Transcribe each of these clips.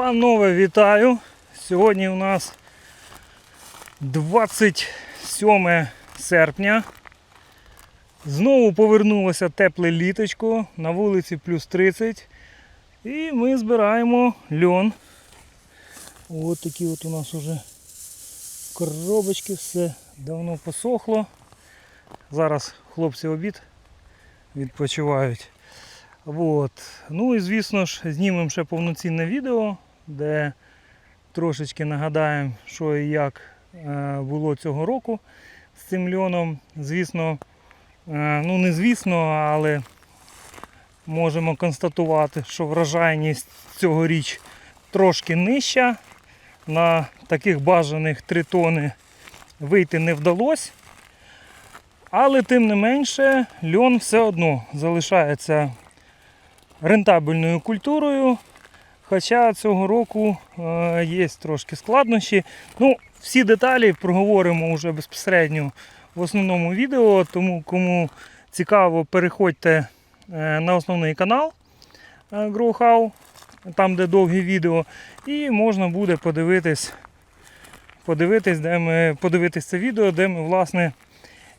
Панове, вітаю! Сьогодні у нас 27 серпня. Знову повернулося тепле літочко, на вулиці плюс 30. І ми збираємо льон. Ось такі от у нас уже коробочки, все давно посохло. Зараз хлопці обід відпочивають. От. Ну і звісно ж, знімемо ще повноцінне відео, де трошечки нагадаємо, що і як е, було цього року з цим льоном. Звісно, е, ну не звісно, але можемо констатувати, що вражайність цьогоріч трошки нижча. На таких бажаних 3 тони вийти не вдалося. Але тим не менше, льон все одно залишається рентабельною культурою. Хоча цього року е, є трошки складнощі. Ну, всі деталі проговоримо вже безпосередньо в основному відео, тому кому цікаво, переходьте е, на основний канал е, GrowHow, там де довгі відео, і можна буде подивитись, подивитись, де ми, подивитись це відео, де ми власне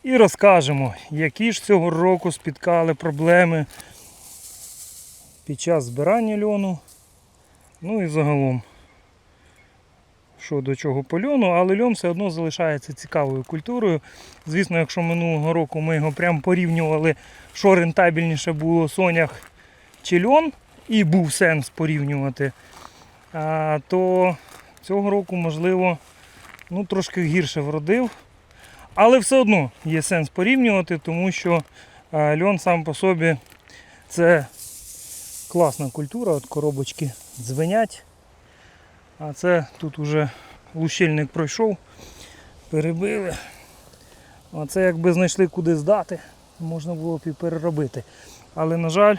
і розкажемо, які ж цього року спіткали проблеми під час збирання льону. Ну і загалом, що до чого по льону, але льон все одно залишається цікавою культурою. Звісно, якщо минулого року ми його прям порівнювали, що рентабельніше було сонях чи льон, і був сенс порівнювати, то цього року, можливо, ну, трошки гірше вродив. Але все одно є сенс порівнювати, тому що льон сам по собі це класна культура, от коробочки дзвенять. А це тут уже лущильник пройшов, перебили. А це якби знайшли куди здати, можна було б і переробити. Але, на жаль,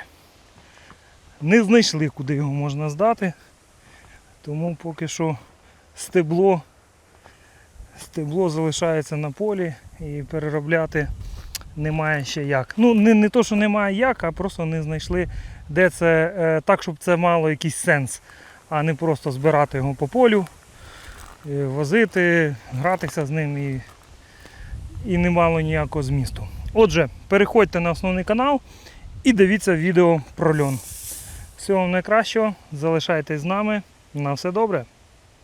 не знайшли, куди його можна здати. Тому поки що стебло, стебло залишається на полі і переробляти немає ще як. Ну, не, не то, що немає як, а просто не знайшли де це е, так, щоб це мало якийсь сенс, а не просто збирати його по полю, е, возити, гратися з ним і, і не мало ніякого змісту. Отже, переходьте на основний канал і дивіться відео про льон. Всього вам найкращого, залишайтесь з нами. На все добре.